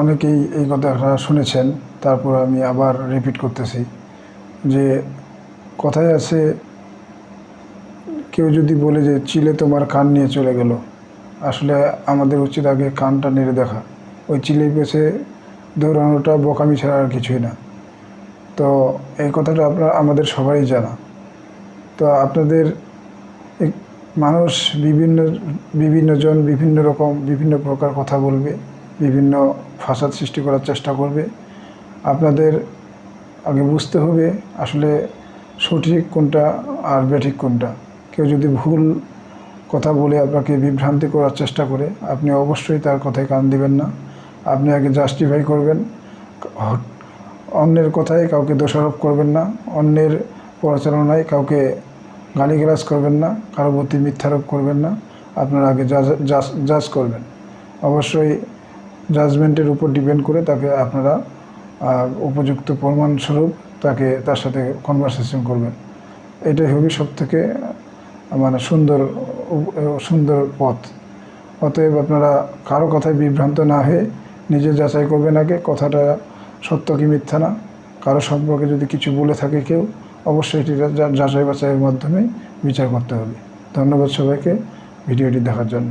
অনেকেই এই কথাটা শুনেছেন, তারপর আমি আবার রিপিট করতেছি যে কথায় আছে, কেউ যদি বলে যে চিলে তোমার কান নিয়ে চলে গেল আসলে আমাদের উচিত আগে কানটা নেড়ে দেখা। ওই চিলের পেছে দৌড়ানোটা বোকামি ছাড়া আর কিছুই না। তো এই কথাটা আপনার, আমাদের সবারই জানা। তো আপনাদের মানুষ বিভিন্ন বিভিন্নজন বিভিন্ন রকম, বিভিন্ন প্রকার কথা বলবে। বিভিন্ন ফাসাদ সৃষ্টি করার চেষ্টা করবে। আপনাদের আগে বুঝতে হবে আসলে সঠিক কোনটা আর ব্যাঠিক কোনটা। কেউ যদি ভুল কথা বলে আপনাকে বিভ্রান্তি করার চেষ্টা করে, আপনি অবশ্যই তার কথায় কান দিবেন না। আপনি আগে জাস্টিফাই করবেন। অন্যের কথায় কাউকে দোষারোপ করবেন না। অন্যের পরিচালনায় কাউকে গালিগালাজ করবেন না। কারও প্রতি মিথ্যারোপ করবেন না। আপনারা আগে জাজ- জাজ করবেন। অবশ্যই জাজমেন্টের উপর ডিপেন্ড করে তাকে আপনারা উপযুক্ত প্রমাণস্বরূপ তাকে, তার সাথে কনভারসেশন করবেন। এটাই হবে সব থেকে মানে সুন্দর সুন্দর পথ। অতএব আপনারা কারও কথায় বিভ্রান্ত না হয়ে নিজে যাচাই করবেন আগে, কথাটা সত্য কি মিথ্যা না। কারও সম্পর্কে যদি কিছু বলে থাকে কেউ, অবশ্যই এটি যাচাই বাছাইয়ের মাধ্যমে বিচার করতে হবে। ধন্যবাদ সবাইকে, ভিডিওটি দেখার জন্য।